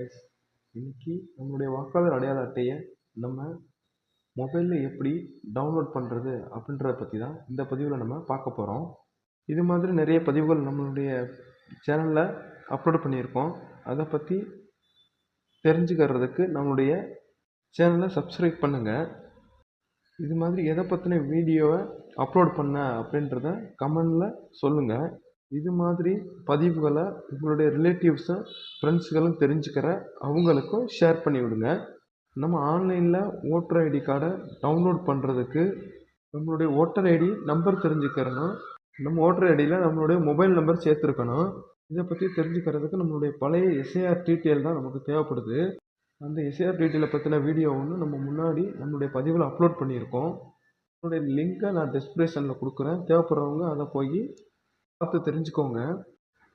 Guys இன்னைக்கு நம்மளுடைய வாக்காளர் அடையாள அட்டையை நம்ம மொபைலில் எப்படி டவுன்லோட் பண்ணுறது அப்படின்றத பற்றி தான் இந்த பதிவில் நம்ம பார்க்க போகிறோம் இது மாதிரி நிறைய பதிவுகள் நம்மளுடைய சேனலில் அப்லோட் பண்ணியிருக்கோம். அதை பற்றி தெரிஞ்சுக்கிறதுக்கு நம்மளுடைய சேனலை சப்ஸ்கிரைப் பண்ணுங்கள் இது மாதிரி எதை பற்றின வீடியோவை அப்லோட் பண்ண அப்படின்றத கமெண்டில் சொல்லுங்கள் இது மாதிரி பதிவுகளை உங்களுடைய ரிலேட்டிவ்ஸும் ஃப்ரெண்ட்ஸுகளும் தெரிஞ்சுக்கிற அவங்களுக்கும் ஷேர் பண்ணி விடுங்க நம்ம ஆன்லைனில் ஓட்டர் ஐடி கார்டை டவுன்லோட் பண்ணுறதுக்கு நம்மளுடைய ஓட்டர் ஐடி நம்பர் தெரிஞ்சுக்கிறணும் நம்ம ஓட்டர் ஐடியில் நம்மளுடைய மொபைல் நம்பர் சேர்த்துருக்கணும். இதை பற்றி தெரிஞ்சுக்கிறதுக்கு நம்மளுடைய பழைய எஸ்ஏஆர் டீட்டெயில் தான் நமக்கு தேவைப்படுது. அந்த எஸ்ஏஆர் டீட்டெயிலை பற்றின வீடியோ ஒன்று நம்ம முன்னாடி நம்மளுடைய பதிவில் அப்லோட் பண்ணியிருக்கோம். நம்மளுடைய லிங்க்கை நான் டிஸ்கிரிப்ஷனில் கொடுக்குறேன். தேவைப்படுறவங்க அதை போய் பார்த்து தெரிஞ்சுக்கோங்க.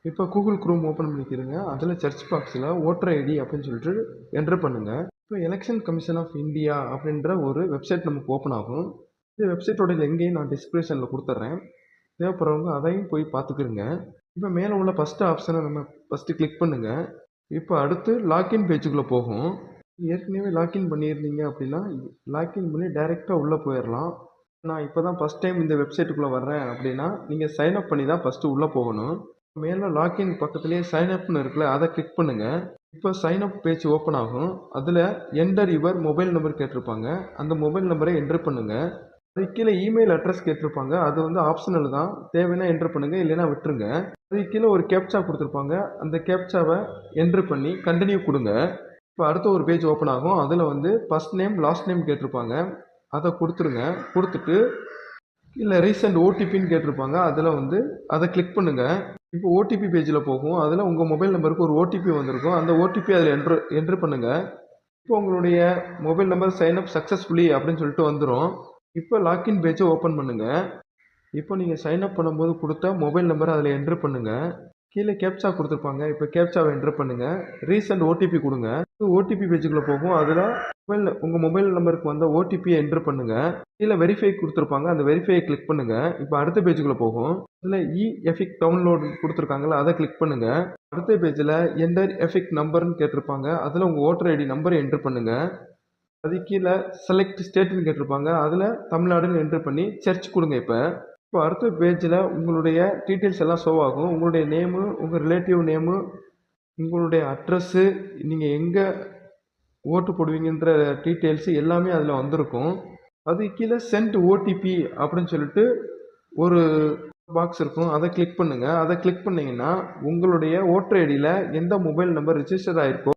இப்போ கூகுள் குரோம் ஓப்பன் பண்ணிக்கிறங்க. அதில் சர்ச் பாக்ஸில் ஓட்டர் ஐடி அப்படின்னு சொல்லிட்டு என்ட்ரு பண்ணுங்கள் இப்போ எலெக்ஷன் கமிஷன் ஆஃப் இந்தியா அப்படின்ற ஒரு வெப்சைட் நமக்கு ஓப்பன் ஆகும். இந்த வெப்சைட்டோட லிங்கையும் நான் டிஸ்கிரிப்ஷனில் கொடுத்துட்றேன் தேவைப்படுறவங்க அதையும் போய் பார்த்துக்கிருங்க இப்போ மேலே உள்ள ஃபஸ்ட்டு ஆப்ஷனை நம்ம ஃபஸ்ட்டு கிளிக் பண்ணுங்கள் இப்போ அடுத்து லாக்இன் பேஜுக்குள்ளே போகும். ஏற்கனவே லாக்இன் பண்ணியிருந்தீங்க அப்படின்னா லாக்இன் பண்ணி டைரெக்டாக உள்ளே போயிடலாம் நான் இப்போ தான் ஃபஸ்ட் டைம் இந்த வெப்சைட்டுக்குள்ளே வர்றேன். அப்படின்னா நீங்கள் சைன் அப் பண்ணி தான் ஃபஸ்ட்டு உள்ளே போகணும். மேலே லாக்இன் பக்கத்துலேயே சைன் அப்னு இருக்குல்ல அதை கிளிக் பண்ணுங்கள் இப்போ சைன் அப் பேஜ் ஓப்பன் ஆகும். அதில் என்டர் யுவர் மொபைல் நம்பர் கேட்டிருப்பாங்க. அந்த மொபைல் நம்பரை என்ட்ரு பண்ணுங்கள் அதுக்கு கீழே இமெயில் அட்ரஸ் கேட்டிருப்பாங்க. அது வந்து ஆப்ஷனல் தான். தேவைன்னா என்ட்ரு பண்ணுங்கள் இல்லைன்னா விட்டுருங்க. அதுக்கு கீழே ஒரு கேப்சா கொடுத்துருப்பாங்க. அந்த கேப்சாவை என்ட்ரு பண்ணி கண்டினியூ கொடுங்க. இப்போ அடுத்த ஒரு பேஜ் ஓப்பன் ஆகும். அதில் வந்து ஃபஸ்ட் நேம் லாஸ்ட் நேம் கேட்டிருப்பாங்க. அதை கொடுத்துருங்க. கொடுத்துட்டு இல்லை ரீசெண்ட் ஓடிபின்னு கேட்டிருப்பாங்க. அதில் வந்து அதை கிளிக் பண்ணுங்கள் இப்போ ஓடிபி பேஜில் போகும். அதில் உங்கள் மொபைல் நம்பருக்கு ஒரு ஓடிபி வந்திருக்கும். அந்த ஓடிபி அதில் என்ட்ரு என்ட்ரு பண்ணுங்கள் இப்போ உங்களுடைய mobile number sign up successfully அப்படின்னு சொல்லிட்டு வந்துடும் இப்போ லாக்இன் பேஜை ஓப்பன் பண்ணுங்கள் இப்போ நீங்கள் சைன் அப் பண்ணும்போது கொடுத்த மொபைல் நம்பரை அதில் என்ட்ரு பண்ணுங்கள் கீழே கேப்சா கொடுத்துருப்பாங்க. இப்போ கேப்சாவை என்ட்ரு பண்ணுங்கள் ரீசெண்ட் ஓடிபி கொடுங்க. ஓடிபி பேஜுக்குள்ளே போகும். அதில் மொபைல் உங்கள் மொபைல் நம்பருக்கு வந்த ஓடிபியை என்ட்ரு பண்ணுங்கள் கீழே வெரிஃபை கொடுத்துருப்பாங்க. அந்த வெரிஃபையை கிளிக் பண்ணுங்கள் இப்போ அடுத்த பேஜுக்குள்ளே போகும். அதில் இ எஃபிக் டவுன்லோடு கொடுத்துருக்காங்களா அதை கிளிக் பண்ணுங்கள் அடுத்த பேஜில் என்டர் எஃபிக் நம்பர்னு கேட்டிருப்பாங்க. அதில் உங்கள் ஓட்டர் ஐடி நம்பரை என்ட்ரு பண்ணுங்கள் அது கீழே செலக்ட் ஸ்டேட்னு கேட்டிருப்பாங்க. அதில் தமிழ்நாடுன்னு என்ட்ரு பண்ணி சர்ச் கொடுங்க இப்போ. இப்போ அடுத்த பேஜில் உங்களுடைய டீட்டெயில்ஸ் எல்லாம் ஷோ ஆகும். உங்களுடைய நேமு உங்கள் ரிலேட்டிவ் நேமு உங்களுடைய அட்ரஸ்ஸு நீங்கள் எங்கே ஓட்டு போடுவீங்கன்ற டீட்டெயில்ஸு எல்லாமே அதில் வந்திருக்கும். அது கீழே சென்ட் ஓடிபி அப்படின்னு சொல்லிட்டு ஒரு பாக்ஸ் இருக்கும். அதை கிளிக் பண்ணுங்கள் அதை கிளிக் பண்ணிங்கன்னா உங்களுடைய ஓட்டர் ஐடியில் எந்த மொபைல் நம்பர் ரிஜிஸ்டர் ஆகிருக்கோ